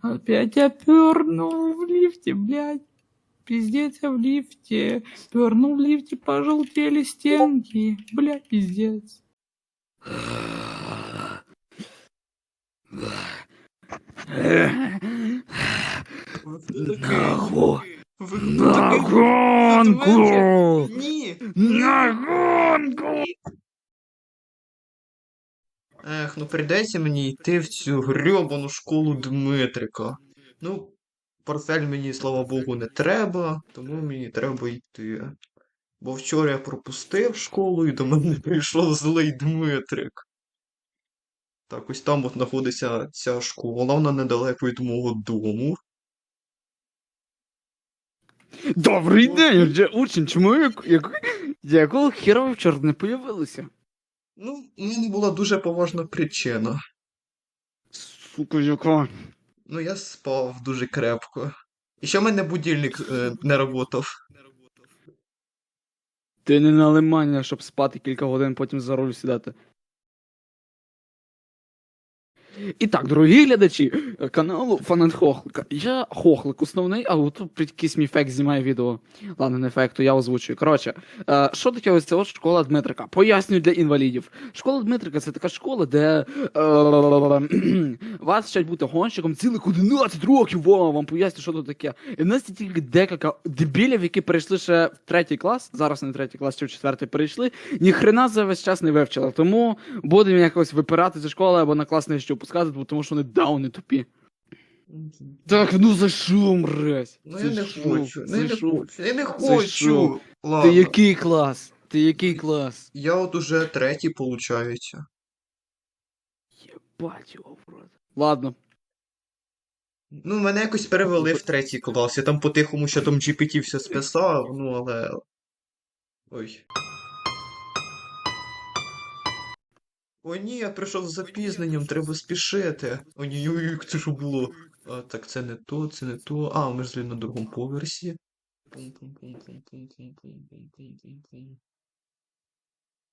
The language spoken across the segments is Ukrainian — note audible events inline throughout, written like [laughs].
Опять я пернул в лифте, блядь. Пиздец, я в лифте. Пернул в лифте, пожелтели стенки. Блядь, пиздец. Нахуй. Такий? Нагонку! Ех, ну прийдеться мені йти в цю грьобану школу Дмитрика. Ну, портфель мені, слава Богу, не треба, тому мені треба йти. Бо вчора я пропустив школу і до мене [laughs] прийшов злий Дмитрик. Так, ось там от знаходиться ця школа, вона недалеко від мого дому. Добрий день, вже учень, чому як, як, якого хера ви вчора не появилися? Ну, у мене була дуже поважна причина. Сука, яка? Ну, я спав дуже крепко. І ще в мене будильник е, не работав. Ти не на лимання, щоб спати кілька годин, потім за руль сідати. І так, дорогі глядачі е, каналу Фанат Хохлика. Я Хохлик основний, а тут якийсь мій фейк знімає відео. Ладно, не фейк, то я озвучую. Коротше, е, що таке ось ця школа Дмитрика? Пояснюю для інвалідів. Школа Дмитрика це така школа, де е, [clears throat] вас вчать бути гонщиком цілих 11 років. Во, вам поясню, що тут таке. І в нас є тільки декілька дебілів, які перейшли ще в третій клас. Зараз не третій клас, чи в четвертий перейшли. Ніхрена за весь час не вивчили. Тому будемо якось випирати зі школи або на клас не що пускати, бо тому що вони дауни тупі. Так, ну за що, мразь? Ну За я не хочу, ну За я не хочу, я не хочу. Ти Ладно. який клас? Ти який клас? Я от уже третій, получається. Єбать його в рот. Ладно. Ну, мене якось перевели в третій клас. Я там по-тихому ще там GPT все списав, ну але. Ой. О ні, я прийшов з запізненням, треба спішити. О ні, ой, як це ж було? А, Так це не то, це не то. А, ми ж на другому поверсі.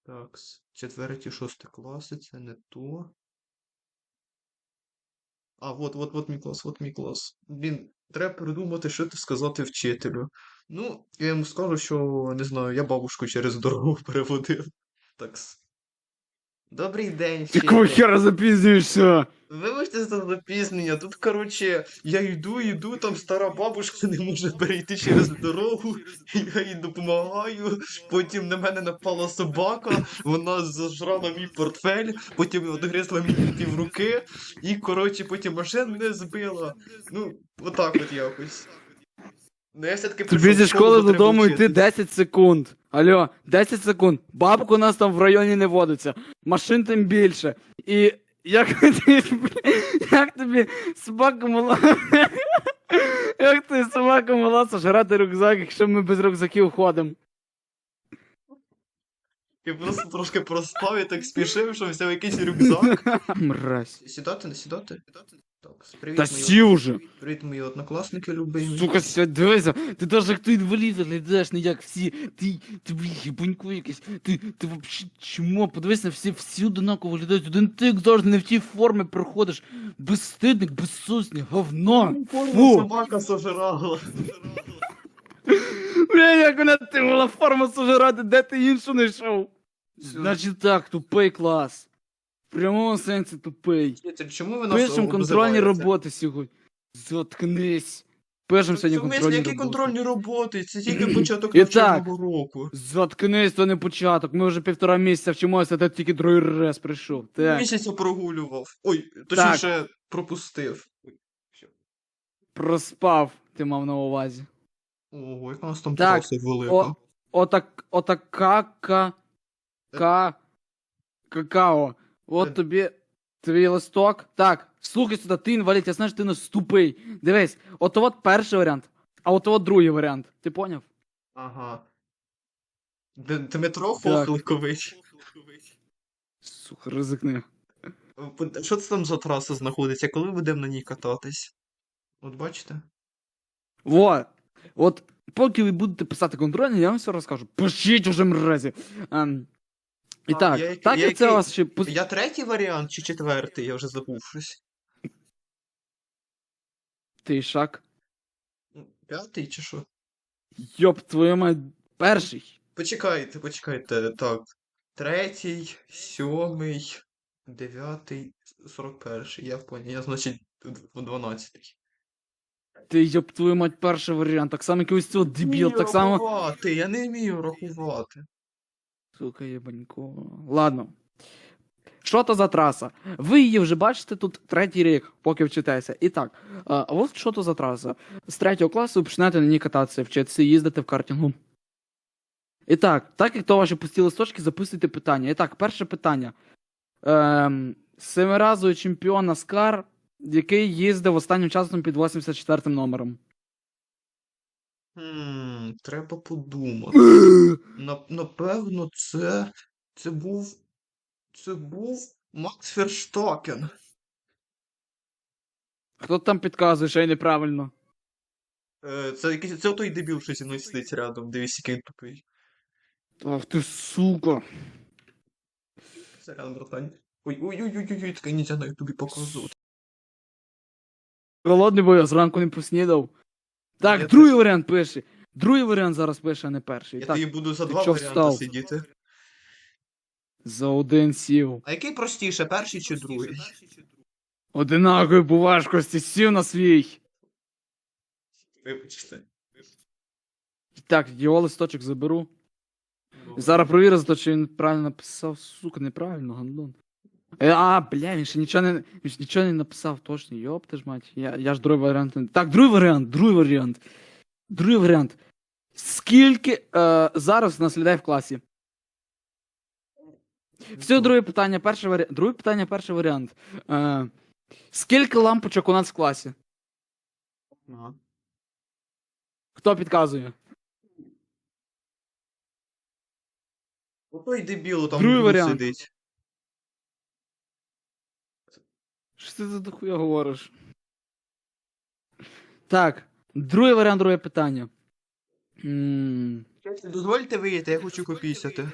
Так, четверті, шосте класи, це не то. А, от, от, от мій клас, от мій клас. Він, треба придумати, що ти сказати вчителю. Ну, я йому скажу, що не знаю, я бабушку через дорогу [laughs] переводив. Такс. Добрий день, Якого вчитель. хера запізнюєшся? Вибачте за запізнення. Тут, коротше, я йду, йду, там стара бабушка не може перейти через дорогу, я їй допомагаю. Потім на мене напала собака, вона зажрала мій портфель, потім одгризла мені пів руки, і, коротше, потім машина мене збила. Ну, отак от якось. Ну, я все-таки Тобі зі школи додому йти 10 секунд. Алло, 10 секунд. Бабку у нас там в районі не водиться. Машин тим більше. І як [laughs] тобі, як тобі собака мала. [laughs] Як ти собака мала сожрати рюкзак, якщо ми без рюкзаків ходимо? Я просто трошки проспав, я так спішив, що взяв якийсь рюкзак. [laughs] Мразь. Сідати, не сідати? Так, привіт, Та мої, сів уже. привіт, мої однокласники любимі. Сука, сядь, дивися, ти даже як ти інвалід виглядаєш не як всі. Ти, ти блін, гібонько якийсь. Ти, ти вообще чмо, подивись на всі, всі одинаково виглядають. Один ти як завжди не в тій формі приходиш. Безстидник, безсусний, говно. Фу. Собака сожрала. [laughs] Бля, як вона ти була форму сожрати, де ти іншу знайшов? Значить так, тупий клас. В прямому сенсі тупий. Чому ви нас Пишемо контрольні обзиваєте? роботи сьогодні. Заткнись. Пишемо В сьогодні смислі, контрольні які роботи. контрольні роботи? Це тільки початок [clears throat] І так. навчального року. Заткнись, то не початок. Ми вже півтора місяця вчимося, а ти тільки другий раз прийшов. Так, Місяця прогулював. Ой, точніше, пропустив. Проспав, ти мав на увазі. Ого, яка у нас там Так, траса велика. О, отак, отака ка, ка, какао. От Е. тобі твій листок. Так, слухай сюди, ти інвалід, я знаю, що ти нас тупий. Дивись, от от перший варіант, а от от другий варіант. Ти поняв? Ага. Д- Дмитро. Хохликович. Сука, ризикни. Е, Що це там за траса знаходиться? Коли будемо на ній кататись? От бачите? Во, от поки ви будете писати контрольні, я вам все розкажу. Пишіть уже мразі. Ем, і А, так, я так я як це вас ще Я третій варіант чи четвертий, я вже забув щось. Ти шак. П'ятий чи що? Йоп, твою мать, перший. Почекайте, почекайте. Так. Третій, сьомий, дев'ятий, сорок перший. Я понял. Я, значить, дванадцятий. Ти йоп, твою мать, перший варіант. Так само якийсь цього дебіл, так само. Рахувати, я не вмію рахувати. Сука, єбанько. Ладно. Що то за траса? Ви її вже бачите тут третій рік, поки вчитеся. І так, а от що то за траса? З третього класу ви починаєте на ній кататися, вчитися, їздити в картингу. І так, так як то ваші пусті листочки, записуйте питання. І так, перше питання. Ем, семиразовий чемпіон Наскар, який їздив останнім часом під 84 номером. Хм, треба подумати. [gasps] На, напевно, це. Це був. Це був Макс Ферштакен. Хто там підказує, що я неправильно? Е, це якийсь. Це той дебіл, що зі мною сидить рядом. Дивись, який він тупий. Ах ти сука. Сорян, братан. Ой, ой, ой, ой, ой, ой, таке нельзя на ютубі показувати. Голодний, бо я зранку не поснідав. Так, Я другий варіант пише. Другий варіант зараз пише, а не перший. Я так, тобі буду за ти два варіанти встав? сидіти. за один сів. А який простіше, перший чи другий? Одинакові по важкості сів на свій. Вибачте. Так, його листочок заберу. Зараз провірю за те, чи він правильно написав. Сука, неправильно, гандон. Е, А, бля, він ще нічого не, він ще нічого не написав, точно. Йоп, ти ж мать. Я, я ж другий варіант. не- Так, другий варіант, другий варіант. Другий варіант. Скільки е, зараз нас людей в класі? Все, друге питання, перший варіант. Друге питання, перший варіант. Е, скільки лампочок у нас в класі? Ага. Хто підказує? Отой дебіл там Другий внизу варіант. сидить. Що ти за дохуя говориш? Так, другий варіант, друге питання. М, Дозвольте вийти, я хочу попісяти.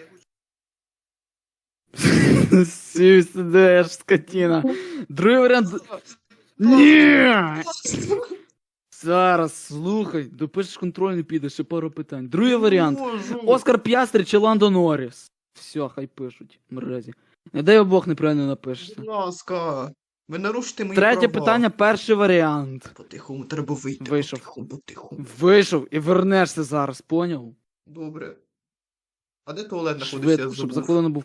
Сів сидиш, скотіна. Другий варіант. Ні! Зараз, слухай, допишеш контрольний підеш, ще пару питань. Другий варіант. Оскар Піастрі чи Ландо Норріс? Все, хай пишуть, мразі. Не дай обох неправильно напишете. Будь ласка. Ви нарушите мої Третє права. питання, перший варіант. Потихому, треба вийти. Вийшов. Потихому, потихому. Вийшов і вернешся зараз, поняв? Добре. А де туалет знаходиться? Я щоб за забув. був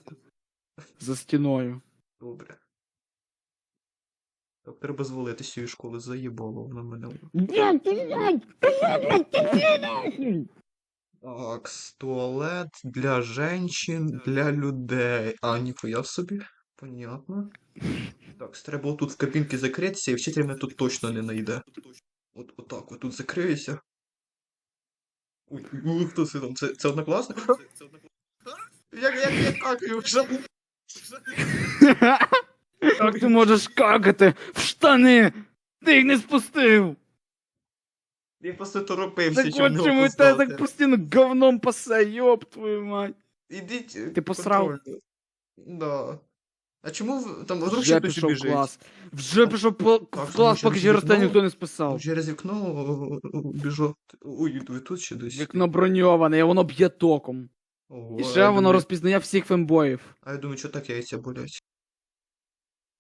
за стіною. Добре. Так, треба звалити з цієї школи, заїбало вона мене. Так, туалет для женщин, для людей. А, ніхуя собі. Понятно. Так, треба тут в кабінці закритися, і вчитель мене тут точно не знайде. От, отак, от тут закриюся. Ой, ой, хто це там? Це, це однокласник? Як, як, як, як, вже? Як ти можеш какати в штани? Ти їх не спустив! Я просто торопився, Так от чому тебе так постійно говном пасе, йоп твою мать. Ідіть. е, Ти посрав? Да. А чому в- там вдруг Вже ще хтось пішов біжить? клас. Вже пішов по в Так, клас, поки через вікно- ніхто не списав. Через вікно біжу. Ой, ви тут ще десь. Вікно броньоване, і воно б'є током. Ого, І а ще я воно думаю- розпізнає всіх фембоїв. А я думаю, що так яйця болять.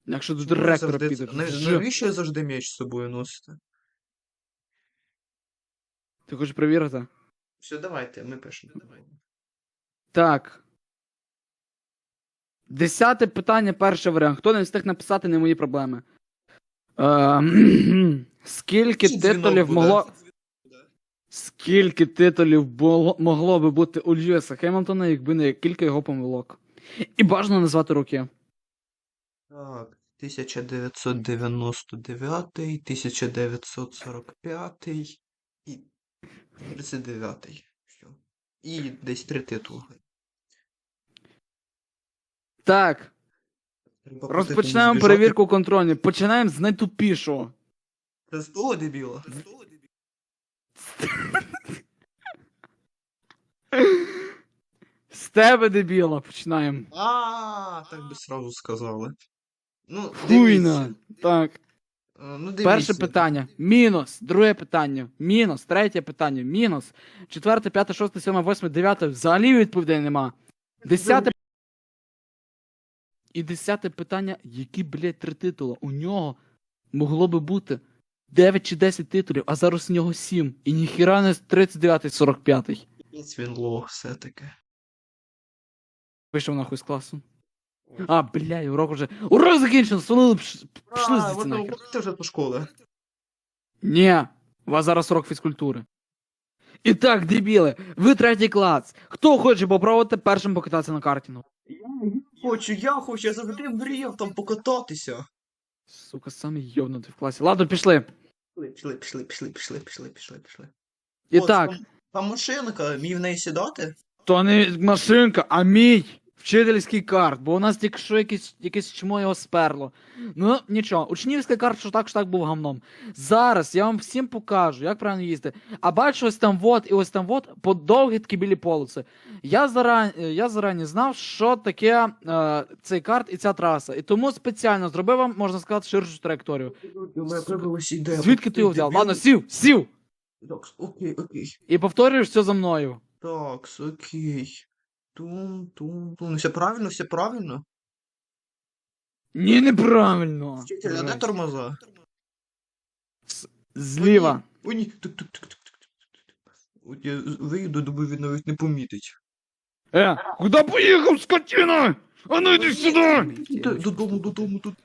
Якщо до Чому ви директора завжди підеш. це- Нав- Вже. Навіщо завжди м'яч з собою носите? Ти хочеш перевірити? Все, давайте, ми пишемо. Так. Десяте питання, перший варіант. Хто не встиг написати, не мої проблеми. Е, [clears throat] скільки титулів буде? могло. Скільки титулів було, могло би бути у Льюіса Хемілтона, якби не кілька його помилок. І бажано назвати роки. Так, 1999, 1945 і 39. І десь три титули. Так, розпочинаємо перевірку контрольну. Починаємо з найтупішого. Це того дебіла? З тебе, дебіла, починаємо. А, так би сразу сказали. Ну, Хуйна. Так. Е, Ну. Перше питання мінус. Друге питання мінус. Третє питання мінус. Четверте, п'яте, шосте, сьоме, восьме, дев'яте. Взагалі відповідей нема. Десяте. І десяте питання, які, блядь, три титули? У нього могло би бути 9 чи 10 титулів, а зараз у нього 7. І ніхіра не 39 45 Якийсь він лох все-таки. Вийшов нахуй з класу. А, блядь, урок уже. Урок закінчено, свалили, пш- пішли звідси нахер. ти вже до школи. Ні, у вас зараз урок фізкультури. І так, дебіли, ви третій клас. Хто хоче попробувати першим покататися на картінгу? Хочу, я хочу, я завжди мріяв там покататися. Сука, саме йовнутий в класі. Ладно, пішли. Пішли, пішли, пішли, пішли, пішли, пішли, пішли. І О, так, Там, там машинка, мій в неї сідати? то не машинка, а мій вчительський карт, бо у нас тільки що якесь, якесь чмо його сперло. Ну, нічого, учнівський карт, що так, що так був гамном. Зараз я вам всім покажу, як правильно їздити. А бачу, ось там вот і ось там вот по довгі такі білі полоси. Я зарані, я зарані знав, що таке е, цей карт і ця траса. І тому спеціально зробив вам, можна сказати, ширшу траєкторію. Звідки ти його взяв? Ладно, сів, сів! Так, окей, окей. І повторюєш все за мною. Так, окей. Тум, тум, тум. Все правильно, все правильно? Ні, неправильно. Вчитель, а де тормоза? Зліва. О, ні. Тук, тук, тук, тук, тук, тук, тук. От я з- виїду, думаю, він навіть не помітить. Э, куда поехал, скотина? А ну иди сюда! Д- Додому, додому, тут.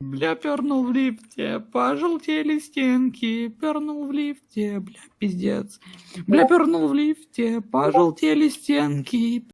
Бля, пернул в лифте, пожелтели стенки, пернул в лифте, бля, пиздец. Бля, пернул в лифте, пожелтели стенки,